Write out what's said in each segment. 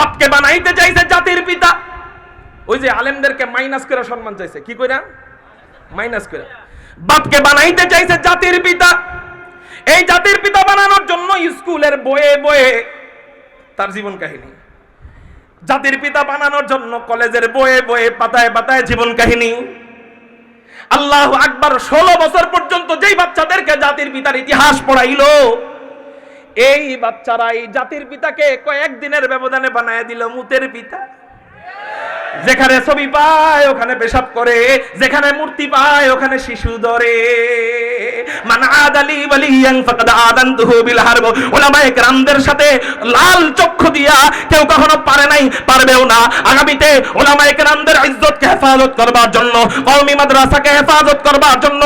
বাপকে বানাইতে চাইছে জাতির পিতা। ওই যে আলেমদেরকে মাইনাস করে সম্মান চাইছে। কি কইরা? মাইনাস করে বাপকে বানাইতে চাইছে জাতির পিতা। এই জাতির পিতা বানানোর জন্য স্কুলের বয়ে বয়ে তার জীবন কাহিনী। জাতির পিতা বানানোর জন্য কলেজের বয়ে বয়ে পাতায় পাতায় জীবন কাহিনী। আল্লাহ আকবার ষোলো বছর পর্যন্ত যেই বাচ্চাদেরকে জাতির পিতার ইতিহাস পড়াইলো এই বাচ্চারা এই জাতির পিতাকে কয়েকদিনের ব্যবধানে বানায় দিল মুতের পিতা। যেখানে ছবি পায়, ওখানে পেশাব করে। যেখানে মূর্তি পায়, ওখানে শিশু ধরে। আদালি বিল হারব। সাথে লাল চক্ষু দিয়া কেউ কখনো পারে নাই, পারবেও না। আগামীতে হেফাজত করবার জন্য, কওমি হেফাজত করবার জন্য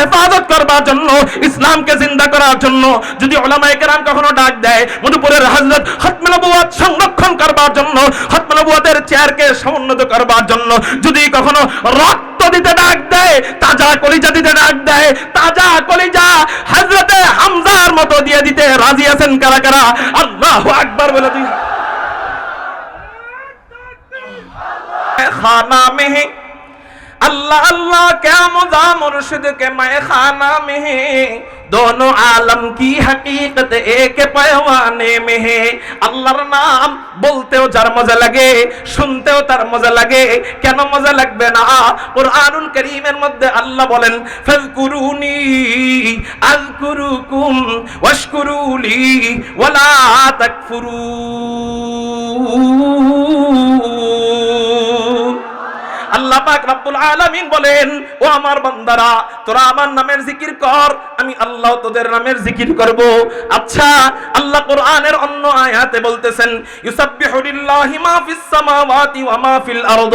হেফাজত করবার জন্য, ইসলামকে জিন্দা করার জন্য, যদি উলামায়ে কেরাম কখনো ডাক দেয়, মধুপুরের হযরত খতমে সংরক্ষণ করবার জন্য, খতমে চেয়ারকে সমুন্নত করবার জন্য যদি কখনো রক্ত দিতে ডাক দেয়, তাজা কলিজা দিতে ডাক দেয়, তাজা কলিজা হজরতে হামজার মতো দিয়ে দিতে রাজি আছেন কারা কারা? আল্লাহ আকবার বলে তুই আল্লাহ আল্লাহ কে মজা মুর্শিদ কে মায় খানা মেহে दोनों आलम की हकीकत एक पैमाने में है আল্লাহর নাম বলতেও যার মজা লাগে শুনতেও তার মজা লাগে কেন মজা লাগবে না কোরআনুল করিমের মধ্যে আল্লাহ বলেন ফাযকুরুনি আযকুরুকুম ওয়াশকুরুলি ওয়ালা তাকফুরুন আল্লাহ পাক রব্বুল আলামিন বলেন, ও আমার বান্দারা, তোরা আমার নামের জিকির কর, আমি আল্লাহ তোদের নামের জিকির করব। আচ্ছা আল্লাহ কোরআনের অন্য আয়াতে বলতেছেন, ইউসাব্বিহু লিল্লাহি মা ফিস সামাওয়াতি ওয়া মা ফিল আরদ।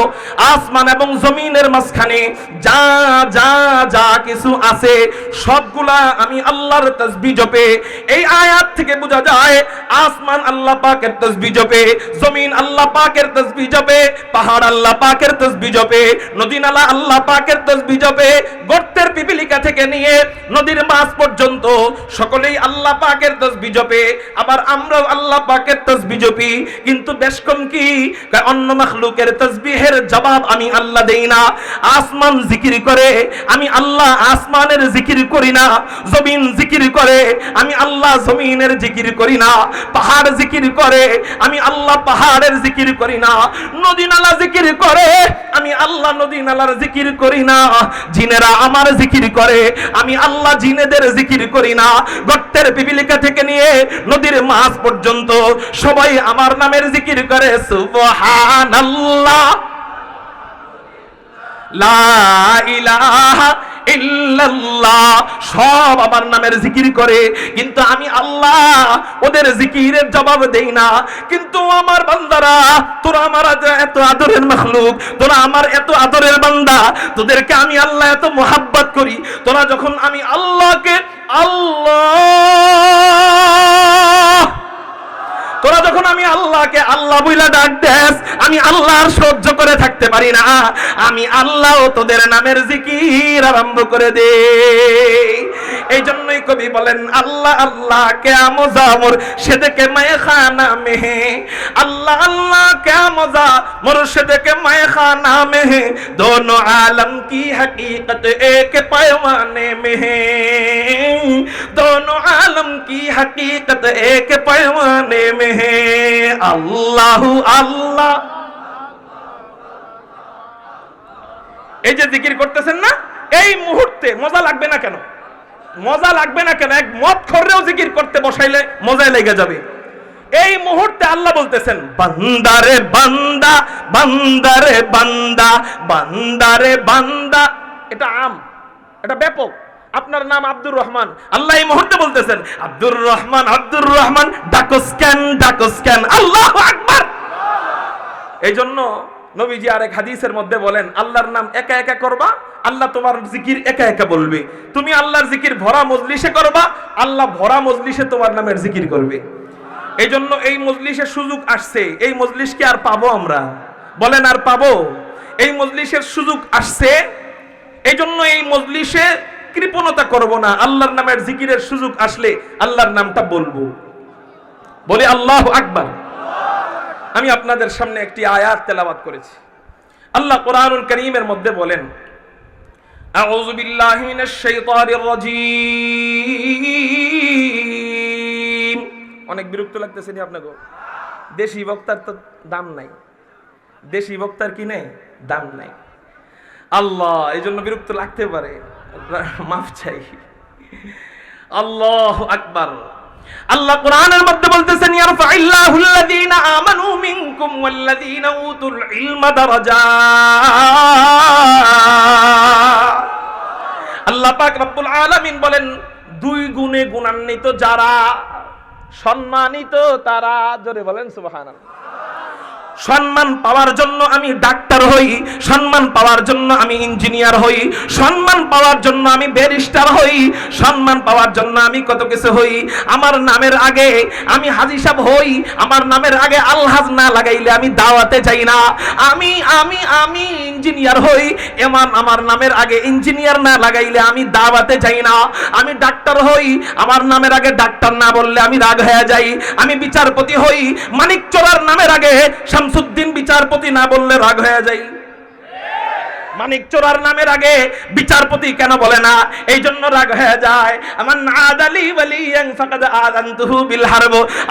আসমান এবং জমিনের মাঝখানে যা যা যা কিছু আছে, সবগুলা আমি আল্লাহর তাসবিহ জপে, এই আয়াত থেকে বোঝা যায়, আসমান আল্লাহ পাকের তাসবিহ জপে, জমিন আল্লাহ পাকের তাসবিহ জপে, পাহাড় আল্লাহ পাকের তাসবিহ জপে নদী নালা আল্লাহ পাকের তাসবিহ জপে গর্তের পিপিলিকা থেকে নিয়ে নদীর মাছ পর্যন্ত সকলেই আল্লাহ পাকের তাসবিহ জপে আবার আমরাও আল্লাহ পাকের তাসবিহ জপি কিন্তু বেশ কম কি? অন্য মাখলুকের তাসবিহের জবাব আমি আল্লাহ দেই না। আসমান জিকির করে, আমি আল্লাহ আসমানের জিকির করি না। জমিন জিকির করে, আমি আল্লাহ জমিনের জিকির করি না। পাহাড় জিকির করে, আমি আল্লাহ পাহাড়ের জিকির করি না। নদী নালা জিকির করে, আমি আল্লাহ নদী নালার জিকির করি না। জিনেরা আমার জিকির করে। আমি আল্লাহ জিনেদের জিকির করি না। গর্তের পিপিলিকা থেকে নিয়ে নদীর মাছ পর্যন্ত সবাই আমার নামের জিকির করে। সুবহানাল্লাহ। লা ইলাহা ইল্লাল্লাহ, সব আমার নামের জিকির করে। কিন্তু আমি আল্লাহ ওদের জিকিরের জবাব দেই না। কিন্তু আমার বান্দারা, তোরা আমার এত আদরের মখলুক, তোরা আমার এত আদরের বান্দা, তোদেরকে আমি আল্লাহ এত মোহাব্বত করি। তোরা যখন আমি আল্লাহকে, আল্লাহ তোরা যখন আমি আল্লাহকে আল্লাহ বইলা ডাক দেস, আমি আল্লাহর সহ্য করে থাকতে পারি না। আমি আল্লাহ তোদের নামের জিকির আরম্ভ করে দে এই জন্যই কবি বলেন আল্লাহ আল্লাহ কে মজা মোর সেদেকে মায়ে খানা মেহে আল্লাহ আল্লাহ কে মজা মোর সেদেকে মায়ে খানা মেহে दोनों आलम की हकीकत एक पैमाने में है दोनों आलम की हकीकत एक पैमाने में है अल्लाह अल्लाह এই যে জিকির করতেছেন না এই মুহূর্তে মজা লাগবে না কেন মজা লাগবে না কেন? এক মদ খররেও জিকির করতে বসাইলে মজায় লেগে যাবে। এই মুহূর্তে আল্লাহ বলতেছেন বান্দারে বান্দা বান্দারে বান্দা বান্দারে বান্দা। এটা আম, এটা ব্যাপক। আপনার নাম আব্দুর রহমান। আল্লাহ এই মুহূর্তে বলতেছেন, আব্দুর রহমান আব্দুর রহমান ডাকস কেন ডাকস কেন আল্লাহ আকবার! এই জন্য নবীজি আরেক হাদিসের মধ্যে বলেন, আল্লাহর নাম একা একা করবা, আল্লাহ তোমার জিকির একা একা বলবে। তুমি আল্লাহর জিকির ভরা মজলিসে করবা, আল্লাহ ভরা মজলিসে তোমার নামের জিকির করবে। এই জন্য এই মজলিসের সুযোগ আসছে, এই মজলিস কি আর পাবো আমরা? বলেন, আর পাবো? এই মজলিসের সুযোগ আসছে এই জন্য এই মজলিসে কৃপণতা করব না, আল্লাহর নামের জিকিরের সুযোগ আসলে আল্লাহর নামটা বলব। বলি, আল্লাহ আকবার। আমি আপনাদের সামনে একটি আয়াত তেলাবাদ করেছি। আল্লাহ কোরআনুল করিমের মধ্যে বলেন, আউযু বিল্লাহি মিনাশ শাইতানির রাজীম। অনেক বিরক্ত লাগতেছে নি আপনাকে? দেশি বক্তার তো দাম নাই। দেশি বক্তার কি নেই? দাম নাই। আল্লাহ এই জন্য বিরক্ত লাগতে পারে। মাফ চাই। আল্লাহ আকবার। আল্লাহ কোরআনের মধ্যে বলতেছেন আল্লাহ পাক রব্বুল আলামিন বলেন, দুই গুণে গুণান্বিত যারা সম্মানিত তারা, জোরে বলেন, সুবহানাল্লাহ। সম্মান পাওয়ার জন্য আমি ডাক্তার হই, সম্মান পাওয়ার জন্য আমি ইঞ্জিনিয়ার হই, সম্মান পাওয়ার জন্য আমি ব্যারিস্টার হই, সম্মান পাওয়ার জন্য আমি কত কিছু হই। আমার নামের আগে আমি হাজি সাহেব হই, আমার নামের আগে আলহাজ না লাগাইলে আমি দাওয়াতে যাই না। আমি আমি আমি ইঞ্জিনিয়ার হই, এমন আমার নামের আগে ইঞ্জিনিয়ার না লাগাইলে আমি দাওয়াতে যাই না। আমি ডাক্তার হই, আমার নামের আগে ডাক্তার না বললে আমি রাগ হয়ে যাই। আমি বিচারপতি হই, মানিক চোরার নামের আগে শামসুদ্দিন বিচারপতি না বললে রাগ হয়ে যাই মানিক চোরার নামের আগে বিচারপতি কেন বলে না? এই জন্য রাগ হয়ে যায়। আমার নাদালি ওয়ালিয়ান ফাকাদ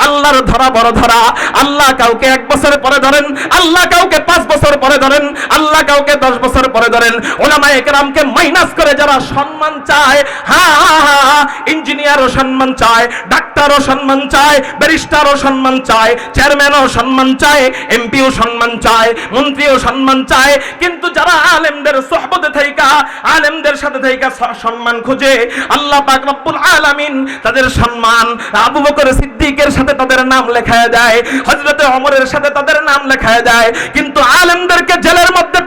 আল্লাহর ধরা বড় ধরা। আল্লাহ কাউকে এক বছর পরে ধরেন, আল্লাহ কাউকে পাঁচ বছর পরে ধরেন আল্লাহ কাউকে দশ বছর পরে ধরেন ওলামায়ে কেরামকে মাইনাস করে যারা সম্মান চায় হ্যাঁ ইঞ্জিনিয়ারও সম্মান চায়, ডাক্তারও সম্মান চায় ব্যারিস্টারও সম্মান চায় চেয়ারম্যানও সম্মান চায় এমপিও সম্মান চায়, মন্ত্রীও সম্মান চায়, কিন্তু যারা আলেমদের সোহবতে থাইকা, আলেমদের সাথে থাইকা সম্মান খোঁজে, আল্লাহ পাক রব্বুল আলামিন তাদের সম্মান, আবু বকর সিদ্দিকের সাথে তাদের নাম লেখায় দেয় হযরতে ওমরের সাথে তাদের নাম লেখায় দেয় কিন্তু আলেমদেরকে জেলের মধ্যে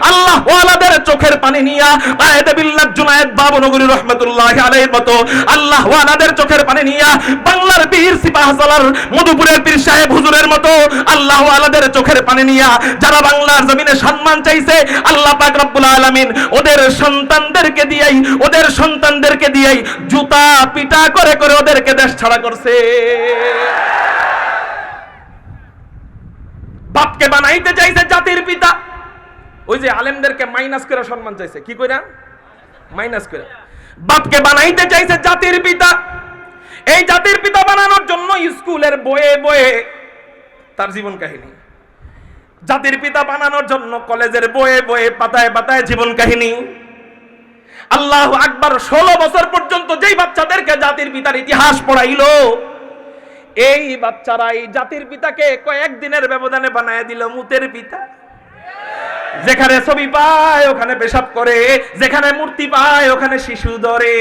আল্লাহ ওয়ালাদের চোখের পানি নিয়া কায়েদে বিল্লাহ জুনায়েদ বাবনগরী বাংলার বীর সিপাহসালার মধুপুরের পীর সাহেব হুজুরের মতো আল্লাহ চোখের পানি নিয়া যারা বাংলার জমিনে সম্মান চাইছে, আল্লাহ পাক রব্বুল আলামিন ওদের সন্তানদেরকে দিয়েই, ওদের সন্তানদেরকে দিয়েই জুতা পিটা করে করে ওদেরকে দেশ ছাড়া করছে। বাপকে বানাইতে চাইছে জাতির পিতা। ওই যে আলেমদেরকে মাইনাস করে সম্মান চাইছে। কি কইরা? মাইনাস করে। বাপকে বানাইতে চাইছে জাতির পিতা। এই জাতির পিতা বানানোর জন্য স্কুলের বয়ে বয়ে তার জীবন কাহিনী। জাতির পিতা বানানোর জন্য কলেজের বয়ে বয়ে পাতায় পাতায় জীবন কাহিনী। আল্লাহ আকবার ষোলো বছর পর্যন্ত যেই বাচ্চাদেরকে জাতির পিতার ইতিহাস পড়াইল, এই বাচ্চারাই জাতির পিতাকে কয়েকদিনের ব্যবধানে বানায় দিল মুতের পিতা। যেখানে ছবি পায়, ওখানে পেশাব করে। যেখানে মূর্তি পায়, ওখানে শিশু ধরে।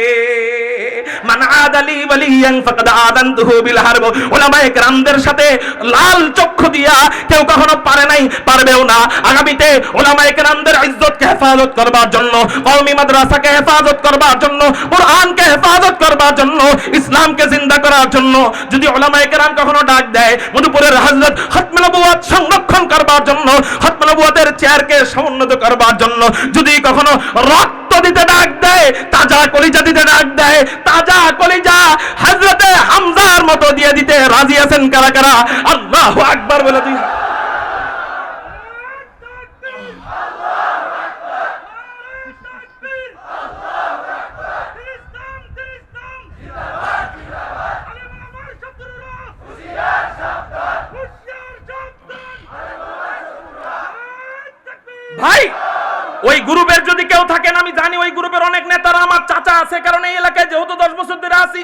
সাথে লাল চক্ষু দিয়া কেউ কখনো পারে নাই, পারবেও না। আগামীতে হেফাজত করবার জন্য, কওমি মাদ্রাসাকে হেফাজত করবার জন্য, কোরআনকে হেফাজত করবার জন্য, ইসলামকে জিন্দা করার জন্য, যদি ওলামায়ে কেরাম কখনো ডাক দেয়, মধুপুরের হযরত খতমে সংরক্ষণ করবার জন্য খতমে চেয়ারকে সমুন্নত করবার জন্য যদি কখনো রক্ত দিতে ডাক দেয়, তাজা কলিজা দিতে ডাক দেয়, তাজা কলিজা হাজরতে হামজার মতো দিয়ে দিতে রাজি আছেন কারা কারা? আল্লাহ আকবার বলে দিই ওই গ্রুপের যদি কেউ থাকেন, আমি জানি ওই গ্রুপের অনেক নেতারা আমার চাচা আছে, কারণ এই এলাকায় যেহেতু দশ বছর ধরে আছি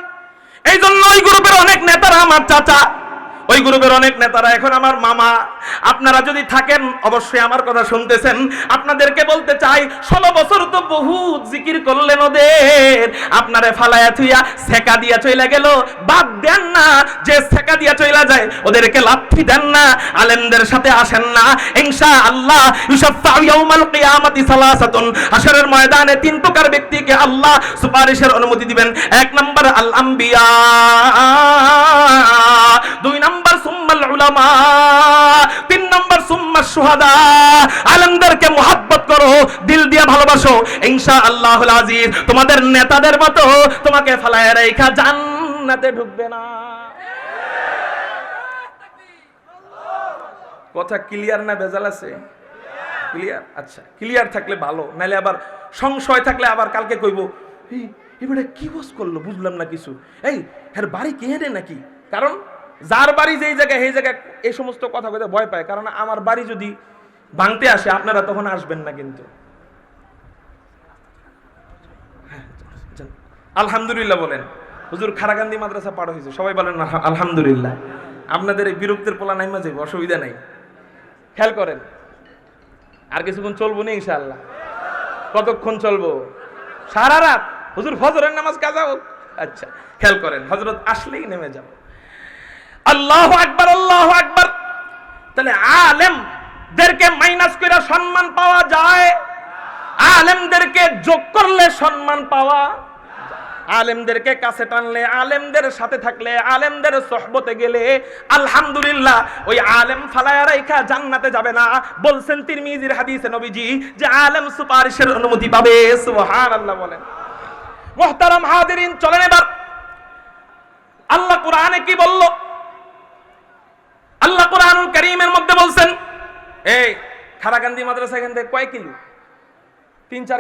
এই জন্য ওই গ্রুপের অনেক নেতারা আমার চাচা। ওই গ্রুপের অনেক নেতারা এখন আমার মামা, আপনারা যদি থাকেন, অবশ্যই আমার কথা শুনতেছেন। আপনাদেরকে বলতে চাই, ষোলো বছর তো বহুত জিকির করলেন ওদের। আপনারে ফালায়া থুইয়া সেকা দিয়া চইলা গেল। বাদ দেন না, যে সেকা দিয়া চইলা যায়, ওদেরকে লাথি দেন না, আলেমদের সাথে আসেন না। ইনশা আল্লাহ ইউসাফাউ ইয়াউমাল কিয়ামাতি সালাসাতুন। হাশরের ময়দানে তিন প্রকার ব্যক্তিকে আল্লাহ সুপারিশের অনুমতি দিবেন। এক নাম্বার আল আম্বিয়া দুই নাম্বার সুম্মাল উলামা, তিন নম্বর সুম্মা সুহাদা আলেমদেরকে মোহাব্বত করো, দিল দিয়ে ভালোবাসো। ইনশা আল্লাহুল আজিজ, তোমাদের নেতাদের মতো তোমাকে ফালায় রেখা জান্নাতে ঢুকবে না। কথা ক্লিয়ার না ভেজাল আছে? ক্লিয়ার? আচ্ছা ক্লিয়ার থাকলে ভালো, নাহলে আবার সংশয় থাকলে আবার কালকে কইব এবারে কি বস করল? বুঝলাম না কিছু। এই এর বাড়ি কে নাকি? কারণ যার বাড়ি যেই জায়গায় সেই জায়গায় এই সমস্ত কথা কইতে ভয় পায়। কারণ আমার বাড়ি যদি ভাঙতে আসে আপনারা তখন আসবেন না কিন্তু। হ্যাঁ, আলহামদুলিল্লাহ বলেন। হুজুর খারাকান্দি মাদ্রাসা পার হয়েছে। সবাই বলেন আলহামদুলিল্লাহ। আপনাদের এই বিরক্তির পোলা নাই যাবে অসুবিধা নাই। খেয়াল করেন। আর কিছুক্ষণ চলবো না ইনশাআল্লাহ। কতক্ষণ চলবো? সারা রাত। হুজুর ফজরের নামাজ কাজা আচ্ছা খেয়াল করেন হজরত আসলেই নেমে যাব। আল্লাহ আকবার আল্লাহ আকবার। তাহলে আলেমদেরকে মাইনাস করে সম্মান পাওয়া যায়। আলেমদেরকে যোগ করলে সম্মান পাওয়া আলেমদেরকে কাছে টানলে, আলেমদের সাথে থাকলে, আলেমদের সহবতে গেলে, আলহামদুলিল্লাহ, ওই আলেম ফালায়া রাইখা জান্নাতে যাবে না। বলছেন তিরমিজির হাদিসে নবীজি যে আলেম সুপারিশের অনুমতি পাবে। সুবহানাল্লাহ বলেন। মুহতারাম হাদিরিন চলেন এবার। আল্লাহ কোরআনে কি বলল? আল্লাহ কোরআনুল করিমের মধ্যে বলছেন এই খারাকান্দি মাদ্রাসা এখান থেকে কয় কিলো? তিন চার